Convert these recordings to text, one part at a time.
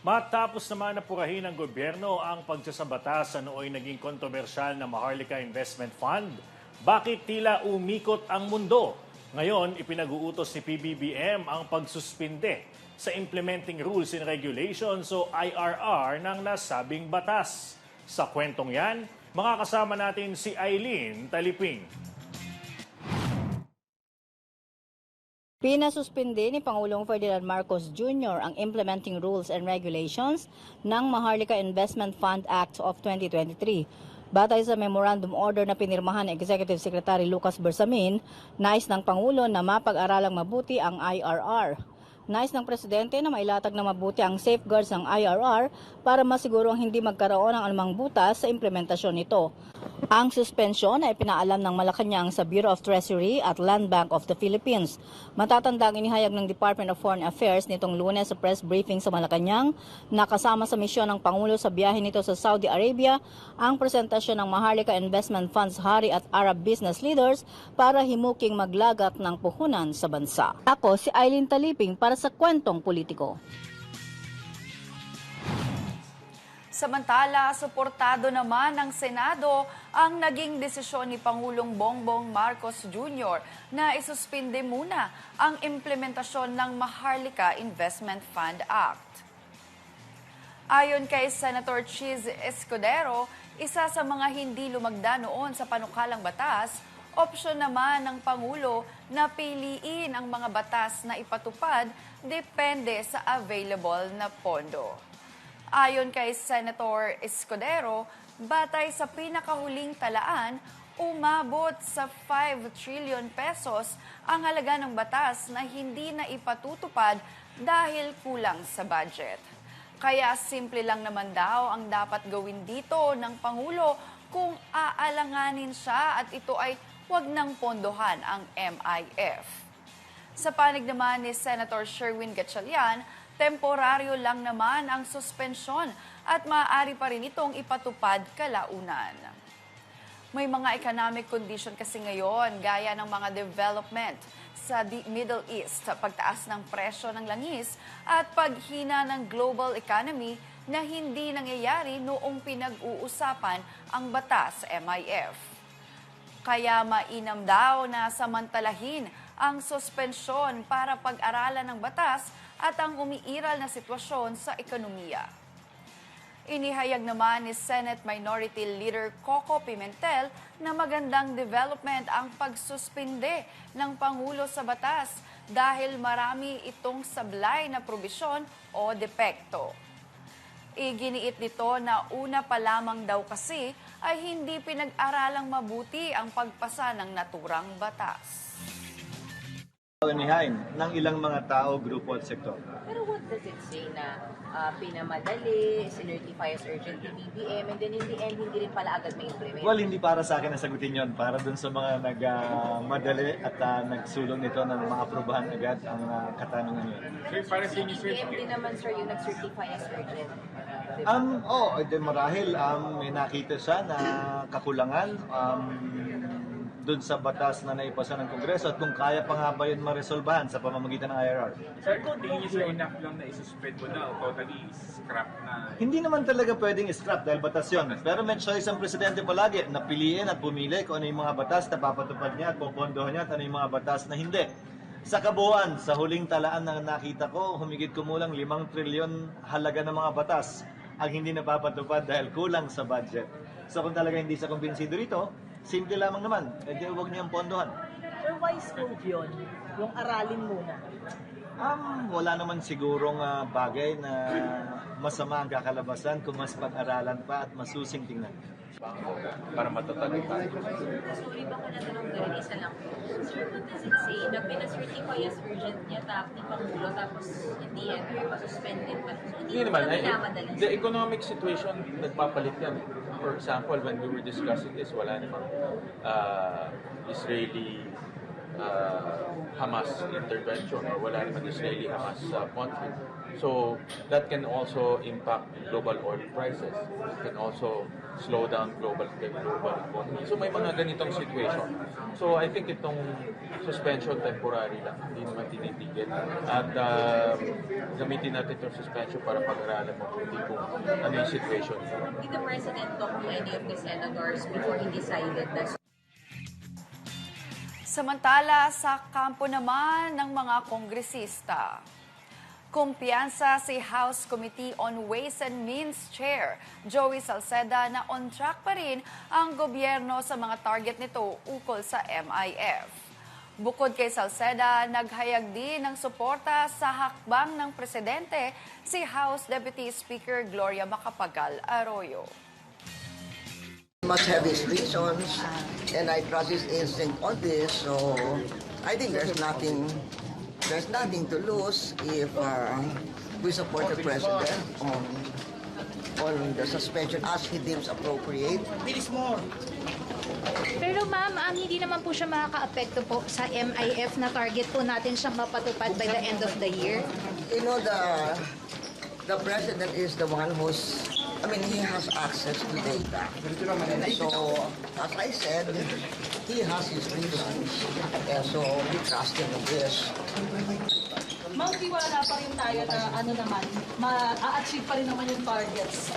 Matapos naman na purahin ng gobyerno ang pagsasabata sa nooy naging kontrobersyal na Maharlika Investment Fund, bakit tila umikot ang mundo? Ngayon, ipinag-uutos ni PBBM ang pagsuspinde sa Implementing Rules and Regulations o IRR ng nasabing batas. Sa kwentong yan, makakasama natin si Eileen Taliping. Pinasuspindi ni Pangulong Ferdinand Marcos Jr. ang Implementing Rules and Regulations ng Maharlika Investment Fund Act of 2023. Batay sa memorandum order na pinirmahan ni Executive Secretary Lucas Bersamin, nais ng Pangulo na mapag-aralang mabuti ang IRR. Nais ng Presidente na mailatag na mabuti ang safeguards ng IRR para masigurong hindi magkaroon ng anumang butas sa implementasyon nito. Ang suspensyon ay pinaalam ng Malacanang sa Bureau of Treasury at Land Bank of the Philippines. Matatandang inihayag ng Department of Foreign Affairs nitong lunes sa press briefing sa Malacanang na kasama sa misyon ng Pangulo sa biyahe nito sa Saudi Arabia ang presentasyon ng Maharlika Investment Funds Hari at Arab business leaders para himuking maglagat ng puhunan sa bansa. Ako si Eileen Taliping para sa Kwentong Politiko. Samantala, suportado naman ng Senado ang naging desisyon ni Pangulong Bongbong Marcos Jr. na isuspinde muna ang implementasyon ng Maharlika Investment Fund Act. Ayon kay Senator Chiz Escudero, isa sa mga hindi lumagda noon sa panukalang batas, opsyon naman ng Pangulo na piliin ang mga batas na ipatupad depende sa available na pondo. Ayon kay Senator Escudero, batay sa pinakahuling talaan, umabot sa 5 trillion pesos ang halaga ng batas na hindi na ipatutupad dahil kulang sa budget. Kaya simple lang naman daw ang dapat gawin dito ng Pangulo kung aalanganin siya at ito ay huwag nang pondohan ang MIF. Sa panig naman ni Senator Sherwin Gatchalian, temporaryo lang naman ang suspensyon at maaari pa rin itong ipatupad kalaunan. May mga economic condition kasi ngayon gaya ng mga development sa Middle East, pagtaas ng presyo ng langis at paghina ng global economy na hindi nangyayari noong pinag-uusapan ang batas MIF. Kaya mainam daw na samantalahin ang suspensyon para pag-aralan ng batas at ang umiiral na sitwasyon sa ekonomiya. Inihayag naman ni Senate Minority Leader Coco Pimentel na magandang development ang pagsuspinde ng Pangulo sa batas dahil marami itong sablay na probisyon o depekto. Iginiit nito na una pa lamang daw kasi ay hindi pinag-aralang mabuti ang pagpasa ng naturang batas. Inihain ng ilang mga tao, grupo at sektor. Pero what does it say na ah, pinamadali, sinertify as urgent ni BBM, and then in the end, hindi rin pala agad may implement? Well, hindi para sa akin ang sagutin yon Para dun sa mga nagmadali at ah, nagsulong nito na maaprubahan agad ang ah, katanungan yun. Sir, para sa inyo, sir, BBM din naman, sir, yung nag-certify as urgent. Diba? Um, oh, marahil um, may nakita siya na kakulangan um, dun sa batas na naipasa ng Kongreso at kung kaya pa nga ba yun maresolbahan sa pamamagitan ng IRR. sir, kung tingin niyo, sir, enough lang na isuspend mo na o totally scrap na Hindi naman talaga pwedeng scrap dahil batas yun. Pero may choice ang presidente palagi na piliin at pumili kung ano yung mga batas na papatupad niya at pupondohan niya at ano yung mga batas na hindi. Sa kabuuan, sa huling talaan na nakita ko, humigit kumulang 5 trilyon halaga ng mga batas ang hindi napapatupad dahil kulang sa budget. So kung talaga hindi siya kumbinsido rito, simple lamang naman, edi huwag niyang pondohan. Sir, wise move yun. Yung aralin muna. Um, wala naman sigurong ah, bagay na masama ang kakalabasan kung mas pag-aralan pa at masusing tingnan. para matatag tayo. Sorry, baka natanong ko rin isa lang. Sir, what does it say na pinacertify as urgent niya tap ni Pangulo tapos in the end, masuspended pa. So, hindi naman. naman I- minamadali. the economic situation, nagpapalit yan. For example, when we were discussing this, wala namang uh, Israeli uh, Hamas intervention or wala naman Israeli-Hamas uh, conflict. So that can also impact global oil prices. It can also slow down global global economy. So may mga ganitong situation. So I think itong suspension temporary lang, hindi naman tinitigil. At uh, gamitin natin itong suspension para pag-aralan mabuti kung ano yung situation. Did the President talk to any of the senators before he decided that Samantala, sa kampo naman ng mga kongresista. Kumpiyansa si House Committee on Ways and Means Chair Joey Salceda na on track pa rin ang gobyerno sa mga target nito ukol sa MIF. Bukod kay Salceda, naghayag din ng suporta sa hakbang ng presidente si House Deputy Speaker Gloria Macapagal Arroyo. Must have his reasons, and I trust his instinct on this. So I think there's nothing, there's nothing to lose if uh, we support the president on on the suspension as he deems appropriate. Pero ma'am, um, hindi naman po siya makaka-apekto po sa MIF na target po natin siyang mapatupad by the end of the year. You know the the president is the one who's. I mean, he has access to data. So, as I said, he has his reasons. And so, we trust him in this. Ma'am, tiwala pa rin tayo na ano naman, ma-achieve pa rin naman yung targets.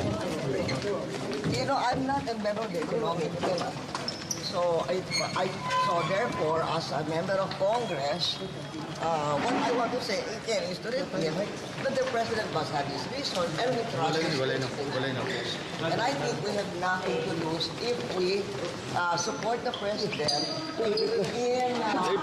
You know, I'm not a member of the economic. So, I, I, so therefore, as a member of Congress, uh, what I want to say again is to repeat that the president must have his reason and we trust his instincts. And I think we have nothing to lose if we uh, support the president in uh,